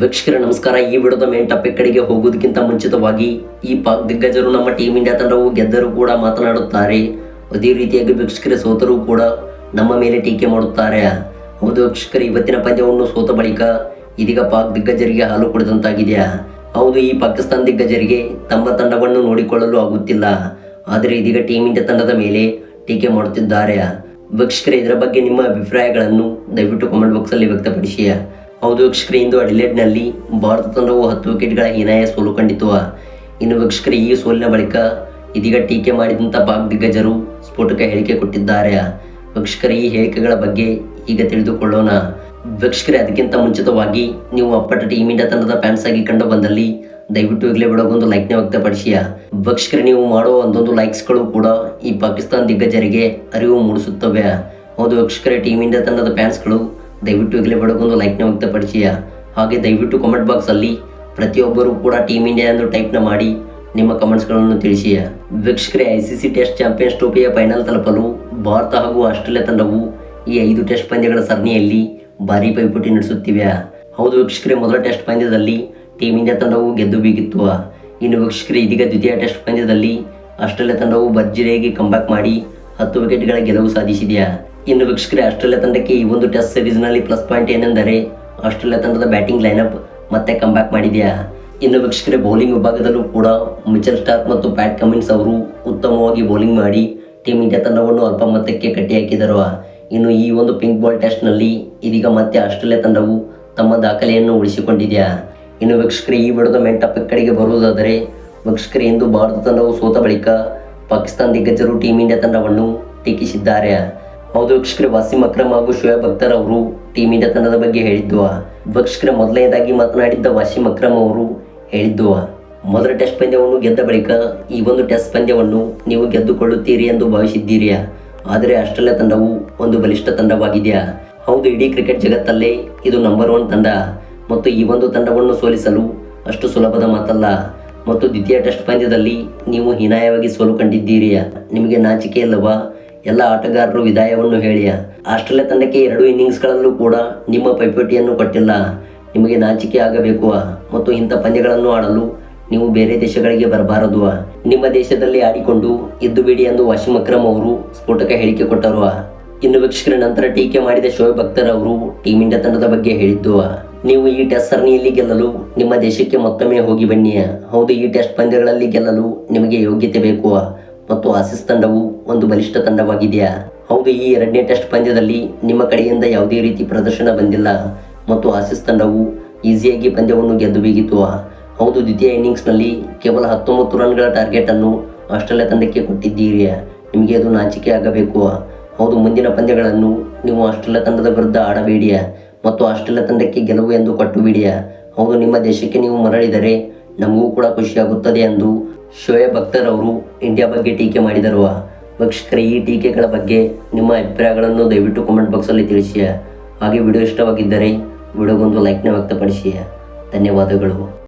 ವೀಕ್ಷಕರ, ನಮಸ್ಕಾರ. ಈ ವಿಡಿಯೋದ ಮೇನ್ ಟಾಪಿಕ್ ಕಡೆಗೆ ಹೋಗೋದಕ್ಕಿಂತ ಮುಂಚಿತವಾಗಿ ಈ ಪಾಕ್ ದಿಗ್ಗಜರು ನಮ್ಮ ಟೀಮ್ ಇಂಡಿಯಾ ತಂಡವು ಗೆದ್ದರೂ ಕೂಡ ಮಾತನಾಡುತ್ತಾರೆ. ಅದೇ ರೀತಿಯಾಗಿ ವೀಕ್ಷಕರ, ಸೋತರೂ ಕೂಡ ನಮ್ಮ ಮೇಲೆ ಟೀಕೆ ಮಾಡುತ್ತಾರೆ. ಹೌದು ವೀಕ್ಷಕರು, ಇವತ್ತಿನ ಪಂದ್ಯವನ್ನು ಸೋತ ಬಳಿಕ ಇದೀಗ ಪಾಕ್ ದಿಗ್ಗಜರಿಗೆ ಹಾಲು ಕುಡಿದಂತಾಗಿದೆಯಾ ಹೌದು, ಈ ಪಾಕಿಸ್ತಾನ ದಿಗ್ಗಜರಿಗೆ ತಮ್ಮ ತಂಡವನ್ನು ನೋಡಿಕೊಳ್ಳಲು ಆಗುತ್ತಿಲ್ಲ. ಆದರೆ ಇದೀಗ ಟೀಮ್ ಇಂಡಿಯಾ ತಂಡದ ಮೇಲೆ ಟೀಕೆ ಮಾಡುತ್ತಿದ್ದಾರೆ. ವೀಕ್ಷಕರೇ, ಇದರ ಬಗ್ಗೆ ನಿಮ್ಮ ಅಭಿಪ್ರಾಯಗಳನ್ನು ದಯವಿಟ್ಟು ಕಾಮೆಂಟ್ ಬಾಕ್ಸಲ್ಲಿ ವ್ಯಕ್ತಪಡಿಸಿ. ಹೌದು ವೀಕ್ಷಕರೇ ಇಂದು ಅಡಿಲೇಡ್ನಲ್ಲಿ ಭಾರತ ತಂಡವು ಹತ್ತು ವಿಕೆಟ್ಗಳ ಹೀನಾಯ ಸೋಲು ಕಂಡಿತು. ಇನ್ನು ವೀಕ್ಷಕರೇ, ಈ ಸೋಲಿನ ಬಳಿಕ ಇದೀಗ ಟೀಕೆ ಮಾಡಿದಂಥ ಪಾಕ್ ದಿಗ್ಗಜರು ಸ್ಫೋಟಕ ಹೇಳಿಕೆ ಕೊಟ್ಟಿದ್ದಾರೆ. ವೀಕ್ಷಕರೇ, ಈ ಹೇಳಿಕೆಗಳ ಬಗ್ಗೆ ಈಗ ತಿಳಿದುಕೊಳ್ಳೋಣ. ವೀಕ್ಷಕರೇ, ಅದಕ್ಕಿಂತ ಮುಂಚಿತವಾಗಿ ನೀವು ಅಪ್ಪಟ ಟೀಮ್ ಇಂಡಿಯಾ ತಂಡದ ಫ್ಯಾನ್ಸ್ ಆಗಿ ಕಂಡು ಬಂದಲ್ಲಿ ದಯವಿಟ್ಟು ಈಗಲೇ ಬಿಡೋಗೊಂದು ಲೈಕ್ನ ವ್ಯಕ್ತಪಡಿಸಿಯ? ವೀಕ್ಷಕರೇ, ನೀವು ಮಾಡೋ ಒಂದೊಂದು ಲೈಕ್ಸ್ಗಳು ಕೂಡ ಈ ಪಾಕಿಸ್ತಾನ ದಿಗ್ಗಜರಿಗೆ ಅರಿವು ಮೂಡಿಸುತ್ತವೆ. ಹೌದು ವೀಕ್ಷಕರೇ ಟೀಮ್ ಇಂಡಿಯಾ ತಂಡದ ಫ್ಯಾನ್ಸ್ಗಳು ದಯವಿಟ್ಟು ಈಗಲೇ ಪಡ್ಕೊಂಡು ಲೈಕ್ನ ವ್ಯಕ್ತಪಡಿಸಿಯ. ಹಾಗೆ ದಯವಿಟ್ಟು ಕಮೆಂಟ್ ಬಾಕ್ಸಲ್ಲಿ ಪ್ರತಿಯೊಬ್ಬರೂ ಕೂಡ ಟೀಮ್ ಇಂಡಿಯಾ ಎಂದು ಟೈಪ್ನ ಮಾಡಿ ನಿಮ್ಮ ಕಮೆಂಟ್ಸ್ಗಳನ್ನು ತಿಳಿಸಿಯ. ವೀಕ್ಷಕರೇ ಸಿ ಟೆಸ್ಟ್ ಚಾಂಪಿಯನ್ಸ್ ಟ್ರೋಫಿಯ ಫೈನಲ್ ತಲುಪಲು ಭಾರತ ಹಾಗೂ ಆಸ್ಟ್ರೇಲಿಯಾ ತಂಡವು ಈ ಐದು ಟೆಸ್ಟ್ ಪಂದ್ಯಗಳ ಸರಣಿಯಲ್ಲಿ ಭಾರಿ ಪೈಪೋಟಿ ನಡೆಸುತ್ತಿವೆ. ಹೌದು ವೀಕ್ಷಕರೇ, ಮೊದಲ ಟೆಸ್ಟ್ ಪಂದ್ಯದಲ್ಲಿ ಟೀಮ್ ಇಂಡಿಯಾ ತಂಡವು ಗೆದ್ದು ಬೀಗಿತ್ತು. ಇನ್ನು ವೀಕ್ಷಕರೇ, ಇದೀಗ ದ್ವಿತೀಯ ಟೆಸ್ಟ್ ಪಂದ್ಯದಲ್ಲಿ ಆಸ್ಟ್ರೇಲಿಯಾ ತಂಡವು ಭರ್ಜರಿಯಾಗಿ ಕಂಬ್ಯಾಕ್ ಮಾಡಿ ಹತ್ತು ವಿಕೆಟ್ಗಳ ಗೆಲುವು ಸಾಧಿಸಿದೆಯಾ? ಇನ್ನು ವೀಕ್ಷಕರೇ, ಆಸ್ಟ್ರೇಲಿಯಾ ತಂಡಕ್ಕೆ ಈ ಒಂದು ಟೆಸ್ಟ್ ಸೀರೀಸ್ನಲ್ಲಿ ಪ್ಲಸ್ ಪಾಯಿಂಟ್ ಏನೆಂದರೆ ಆಸ್ಟ್ರೇಲಿಯಾ ತಂಡದ ಬ್ಯಾಟಿಂಗ್ ಲೈನಪ್ ಮತ್ತೆ ಕಂಬ್ಯಾಕ್ ಮಾಡಿದೆಯಾ? ಇನ್ನು ವೀಕ್ಷಕರೇ ಬೌಲಿಂಗ್ ವಿಭಾಗದಲ್ಲೂ ಕೂಡ ಮಿಚಲ್ ಸ್ಟಾರ್ಕ್ ಮತ್ತು ಪ್ಯಾಟ್ ಕಮಿನ್ಸ್ ಅವರು ಉತ್ತಮವಾಗಿ ಬೌಲಿಂಗ್ ಮಾಡಿ ಟೀಮ್ ಇಂಡಿಯಾ ತಂಡವನ್ನು ಅಲ್ಪ ಮೊತ್ತಕ್ಕೆ ಕಟ್ಟಿ ಹಾಕಿದರು ಇನ್ನು ಈ ಒಂದು ಪಿಂಕ್ ಬಾಲ್ ಟೆಸ್ಟ್ನಲ್ಲಿ ಇದೀಗ ಮತ್ತೆ ಆಸ್ಟ್ರೇಲಿಯಾ ತಂಡವು ತಮ್ಮ ದಾಖಲೆಯನ್ನು ಉಳಿಸಿಕೊಂಡಿದೆಯಾ? ಇನ್ನು ವೀಕ್ಷಕರೇ, ಈ ಬಡದ ಮೇನ್ ಟಾಪಿಕ್ ಕಡೆಗೆ ಬರುವುದಾದರೆ ವೀಕ್ಷಕರೇ, ಇಂದು ಭಾರತ ತಂಡವು ಸೋತ ಬಳಿಕ ಪಾಕಿಸ್ತಾನ ದಿಗ್ಗಜರು ಟೀಮ್ ಇಂಡಿಯಾ ತಂಡವನ್ನು ಟೀಕಿಸಿದ್ದಾರೆ. ಹೌದು ವೀಕ್ಷಕರೇ ವಾಸಿಂ ಅಕ್ರಮ್ ಹಾಗೂ ಶೋಯಬ್ ಅಖ್ತರ್ ಅವರು ಟೀಮ್ ಇಂಡಿಯಾ ತಂಡದ ಬಗ್ಗೆ ಹೇಳಿದ್ದುವ? ವೀಕ್ಷಕರೇ ಮೊದಲನೇದಾಗಿ ಮಾತನಾಡಿದ್ದ ವಾಸಿಂ ಅಕ್ರಮ್ ಅವರು ಹೇಳಿದ್ದುವ? ಮೊದಲ ಟೆಸ್ಟ್ ಪಂದ್ಯವನ್ನು ಗೆದ್ದ ಬಳಿಕ ಈ ಒಂದು ಟೆಸ್ಟ್ ಪಂದ್ಯವನ್ನು ನೀವು ಗೆದ್ದುಕೊಳ್ಳುತ್ತೀರಿ ಎಂದು ಭಾವಿಸಿದ್ದೀರಿಯಾ? ಆದರೆ ಆಸ್ಟ್ರೇಲಿಯಾ ತಂಡವು ಒಂದು ಬಲಿಷ್ಠ ತಂಡವಾಗಿದೆಯಾ? ಹೌದು, ಇಡೀ ಕ್ರಿಕೆಟ್ ಜಗತ್ತಲ್ಲೇ ಇದು ನಂಬರ್ ಒನ್ ತಂಡ. ಮತ್ತು ಈ ಒಂದು ತಂಡವನ್ನು ಸೋಲಿಸಲು ಅಷ್ಟು ಸುಲಭದ ಮಾತಲ್ಲ. ಮತ್ತು ದ್ವಿತೀಯ ಟೆಸ್ಟ್ ಪಂದ್ಯದಲ್ಲಿ ನೀವು ಹೀನಾಯವಾಗಿ ಸೋಲು ಕಂಡಿದ್ದೀರಿಯಾ? ನಿಮಗೆ ನಾಚಿಕೆ ಇಲ್ಲವಾ? ಎಲ್ಲ ಆಟಗಾರರು ವಿದಾಯವನ್ನು ಹೇಳಿಯ. ಆಸ್ಟ್ರೇಲಿಯಾ ತಂಡಕ್ಕೆ ಎರಡು ಇನ್ನಿಂಗ್ಸ್ಗಳಲ್ಲೂ ಕೂಡ ನಿಮ್ಮ ಪೈಪೋಟಿಯನ್ನು ಕೊಟ್ಟಿಲ್ಲ. ನಿಮಗೆ ನಾಚಿಕೆ ಆಗಬೇಕು ಮತ್ತು ಇಂಥ ಪಂದ್ಯಗಳನ್ನು ಆಡಲು ನೀವು ಬೇರೆ ದೇಶಗಳಿಗೆ ಬರಬಾರದು ನಿಮ್ಮ ದೇಶದಲ್ಲಿ ಆಡಿಕೊಂಡು ಇದ್ದು ಬಿಡಿ ಎಂದು ವಾಶಿಂ ಅಕ್ರಮ್ ಅವರು ಸ್ಫೋಟಕ ಹೇಳಿಕೆ ಕೊಟ್ಟರು ಇನ್ನು ವೀಕ್ಷಕರ ನಂತರ ಟೀಕೆ ಮಾಡಿದ ಶೋಯಬ್ ಭಕ್ತರ್ ಅವರು ಟೀಮ್ ಇಂಡಿಯಾ ತಂಡದ ಬಗ್ಗೆ ಹೇಳಿದ್ದು. ನೀವು ಈ ಟೆಸ್ಟ್ ಸರಣಿಯಲ್ಲಿ ಗೆಲ್ಲಲು ನಿಮ್ಮ ದೇಶಕ್ಕೆ ಮತ್ತೊಮ್ಮೆ ಹೋಗಿ ಬನ್ನಿ ಹೌದು, ಈ ಟೆಸ್ಟ್ ಪಂದ್ಯಗಳಲ್ಲಿ ಗೆಲ್ಲಲು ನಿಮಗೆ ಯೋಗ್ಯತೆ ಬೇಕು ಮತ್ತು ಆಸಿಸ್ ತಂಡವು ಒಂದು ಬಲಿಷ್ಠ ತಂಡವಾಗಿದೆಯಾ? ಹೌದು, ಈ ಎರಡನೇ ಟೆಸ್ಟ್ ಪಂದ್ಯದಲ್ಲಿ ನಿಮ್ಮ ಕಡೆಯಿಂದ ಯಾವುದೇ ರೀತಿ ಪ್ರದರ್ಶನ ಬಂದಿಲ್ಲ ಮತ್ತು ಆಸಿಸ್ ತಂಡವು ಈಸಿಯಾಗಿ ಪಂದ್ಯವನ್ನು ಗೆದ್ದು ಬೀಗಿತು. ಹೌದು, ದ್ವಿತೀಯ ಇನ್ನಿಂಗ್ಸ್ನಲ್ಲಿ ಕೇವಲ ಹತ್ತೊಂಬತ್ತು ರನ್ಗಳ ಟಾರ್ಗೆಟ್ ಅನ್ನು ಆಸ್ಟ್ರೇಲಿಯಾ ತಂಡಕ್ಕೆ ಕೊಟ್ಟಿದ್ದೀರಿ. ನಿಮಗೆ ಅದು ನಾಚಿಕೆ ಆಗಬೇಕು. ಹೌದು, ಮುಂದಿನ ಪಂದ್ಯಗಳನ್ನು ನೀವು ಆಸ್ಟ್ರೇಲಿಯಾ ತಂಡದ ವಿರುದ್ಧ ಆಡಬೇಡಿಯ ಮತ್ತು ಆಸ್ಟ್ರೇಲಿಯಾ ತಂಡಕ್ಕೆ ಗೆಲುವು ಎಂದು ಕೊಟ್ಟು ಬಿಡಿ ಹೌದು, ನಿಮ್ಮ ದೇಶಕ್ಕೆ ನೀವು ಮರಳಿದರೆ ನಮಗೂ ಕೂಡ ಖುಷಿಯಾಗುತ್ತದೆ ಎಂದು ಶೋಯಬ್ ಅಖ್ತರ್ ಅವರು ಇಂಡಿಯಾ ಬಗ್ಗೆ ಟೀಕೆ ಮಾಡಿದರುವ ವೀಕ್ಷಕರ, ಈ ಟೀಕೆಗಳ ಬಗ್ಗೆ ನಿಮ್ಮ ಅಭಿಪ್ರಾಯಗಳನ್ನು ದಯವಿಟ್ಟು ಕಾಮೆಂಟ್ ಬಾಕ್ಸಲ್ಲಿ ತಿಳಿಸಿ. ಹಾಗೆ ವಿಡಿಯೋ ಇಷ್ಟವಾಗಿದ್ದರೆ, ವಿಡಿಯೋಗೊಂದು ಲೈಕ್ನ ವ್ಯಕ್ತಪಡಿಸಿ. ಧನ್ಯವಾದಗಳು.